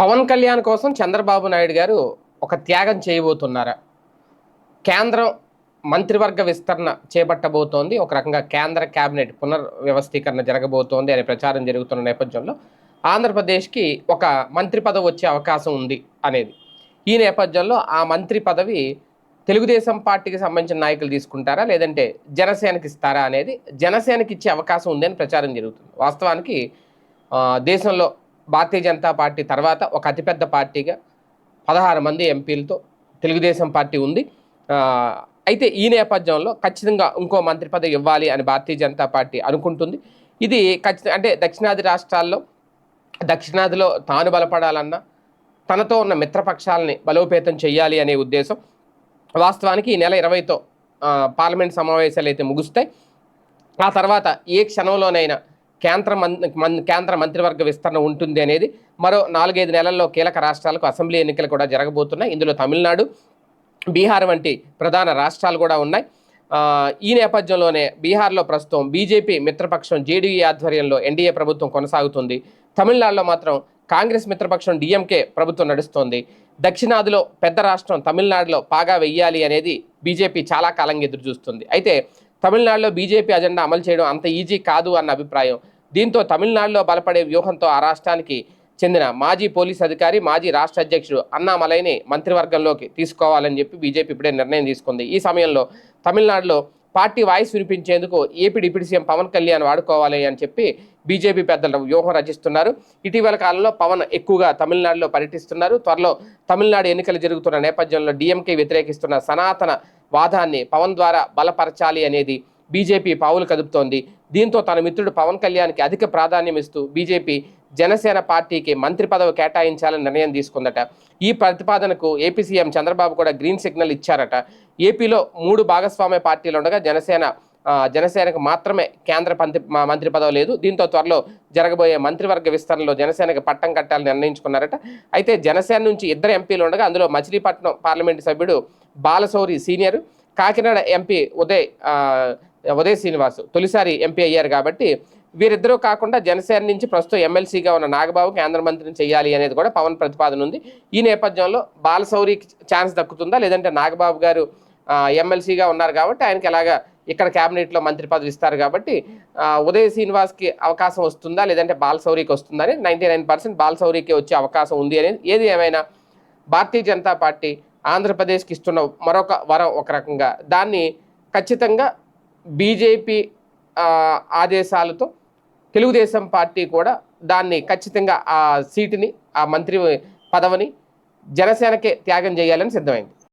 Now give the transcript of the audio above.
పవన్ కళ్యాణ్ కోసం చంద్రబాబు నాయుడు గారు ఒక త్యాగం చేయబోతున్నారా? కేంద్రం మంత్రివర్గ విస్తరణ చేపట్టబోతోంది. ఒక రకంగా కేంద్ర కేబినెట్ పునర్వ్యవస్థీకరణ జరగబోతోంది అనే ప్రచారం జరుగుతున్న నేపథ్యంలో ఆంధ్రప్రదేశ్కి ఒక మంత్రి పదవి వచ్చే అవకాశం ఉంది అనేది. ఈ నేపథ్యంలో ఆ మంత్రి పదవి తెలుగుదేశం పార్టీకి సంబంధించిన నాయకులు తీసుకుంటారా? లేదంటే జనసేనకి ఇస్తారా? అనేది జనసేనకి ఇచ్చే అవకాశం ఉంది అని ప్రచారం జరుగుతుంది. వాస్తవానికి దేశంలో భారతీయ జనతా పార్టీ తర్వాత ఒక అతిపెద్ద పార్టీగా పదహారు మంది ఎంపీలతో తెలుగుదేశం పార్టీ ఉంది. అయితే ఈ నేపథ్యంలో ఖచ్చితంగా ఇంకో మంత్రి పదవి ఇవ్వాలి అని భారతీయ జనతా పార్టీ అనుకుంటుంది. ఇది ఖచ్చితంగా అంటే దక్షిణాది రాష్ట్రాల్లో దక్షిణాదిలో తాను బలపడాలన్నా తనతో ఉన్న మిత్రపక్షాలని బలోపేతం చేయాలి అనే ఉద్దేశం వాస్తవానికి ఈ నెల ఇరవైతో పార్లమెంట్ సమావేశాలు అయితే ముగుస్తాయి. ఆ తర్వాత ఏ క్షణంలోనైనా కేంద్ర మన్ మన్- కేంద్ర మంత్రివర్గ విస్తరణ ఉంటుంది అనేది మరో నాలుగైదు నెలల్లో కీలక రాష్ట్రాలకు అసెంబ్లీ ఎన్నికలు కూడా జరగబోతున్నాయి. ఇందులో తమిళనాడు బీహార్ వంటి ప్రధాన రాష్ట్రాలు కూడా ఉన్నాయి. ఈ నేపథ్యంలోనే బీహార్లో ప్రస్తుతం బీజేపీ మిత్రపక్షం జేడీయూ ఆధ్వర్యంలో ఎన్డీఏ ప్రభుత్వం కొనసాగుతుంది. తమిళనాడులో మాత్రం కాంగ్రెస్ మిత్రపక్షం డిఎంకే ప్రభుత్వం నడుస్తోంది. దక్షిణాదిలో పెద్ద రాష్ట్రం తమిళనాడులో పాగా వెయ్యాలి అనేది బీజేపీ చాలా కాలంగా ఎదురు చూస్తుంది అయితే తమిళనాడులో బీజేపీ అజెండా అమలు చేయడం అంత ఈజీ కాదు అన్న అభిప్రాయం దీంతో తమిళనాడులో బలపడే వ్యూహంతో ఆ రాష్ట్రానికి చెందిన మాజీ పోలీస్ అధికారి మాజీ రాష్ట్ర అధ్యక్షుడు అన్నామలైని మంత్రివర్గంలోకి తీసుకోవాలని చెప్పి బీజేపీ ఇప్పుడే నిర్ణయం తీసుకుంది. ఈ సమయంలో తమిళనాడులో party voice వినిపించేందుకు AP deputy CM Pawan Kalyan వాడుకోవాలి అని చెప్పి బీజేపీ పెద్దలు వ్యూహం రచిస్తున్నారు. ఇటీవల కాలంలో పవన్ ఎక్కువగా తమిళనాడులో పర్యటిస్తున్నారు. త్వరలో తమిళనాడు ఎన్నికలు జరుగుతున్న నేపథ్యంలో డిఎంకే వ్యతిరేకిస్తున్న సనాతన వాదాన్ని పవన్ ద్వారా బలపరచాలి అనేది బీజేపీ పావులు కదుపుతోంది. దీంతో తన మిత్రుడు పవన్ కళ్యాణ్కి అధిక ప్రాధాన్యం ఇస్తూ బీజేపీ జనసేన పార్టీకి మంత్రి పదవి కేటాయించాలని నిర్ణయం తీసుకుందట. ఈ ప్రతిపాదనకు ఏపీ సీఎం చంద్రబాబు కూడా గ్రీన్ సిగ్నల్ ఇచ్చారట. ఏపీలో మూడు భాగస్వామ్య పార్టీలు ఉండగా జనసేన జనసేనకు మాత్రమే కేంద్ర మంత్రి మంత్రి పదవి లేదు. దీంతో త్వరలో జరగబోయే మంత్రివర్గ విస్తరణలో జనసేనకి పట్టం కట్టాలని నిర్ణయించుకున్నారట. అయితే జనసేన నుంచి ఇద్దరు ఎంపీలు ఉండగా అందులో మచిలీపట్నం పార్లమెంటు సభ్యుడు బాలశౌరి సీనియర్ కాకినాడ ఎంపీ ఉదయ్ ఉదయ్ శ్రీనివాస్ తొలిసారి ఎంపీ అయ్యారు కాబట్టి వీరిద్దరూ కాకుండా జనసేన నుంచి ప్రస్తుతం ఎమ్మెల్సీగా ఉన్న నాగబాబు కేంద్ర మంత్రిని చేయాలి అనేది కూడా పవన్ ప్రతిపాదన ఉంది. ఈ నేపథ్యంలో బాలశౌరికి ఛాన్స్ దక్కుతుందా? లేదంటే నాగబాబు గారు ఎమ్మెల్సీగా ఉన్నారు కాబట్టి ఆయనకి ఎలాగా ఇక్కడ క్యాబినెట్లో మంత్రి పదవి ఇస్తారు కాబట్టి ఉదయ శ్రీనివాస్కి అవకాశం వస్తుందా? లేదంటే బాలశౌరికి వస్తుందా? అని నైంటీ నైన్ పర్సెంట్ బాలశౌరికి వచ్చే అవకాశం ఉంది అనేది ఏది ఏమైనా భారతీయ జనతా పార్టీ ఆంధ్రప్రదేశ్కి ఇస్తున్న మరొక వరం ఒక రకంగా. దాన్ని ఖచ్చితంగా బీజేపీ ఆదేశాలతో తెలుగుదేశం పార్టీ కూడా దాన్ని ఖచ్చితంగా ఆ సీటుని ఆ మంత్రి పదవిని జనసేనకే త్యాగం చేయాలని సిద్ధమైంది.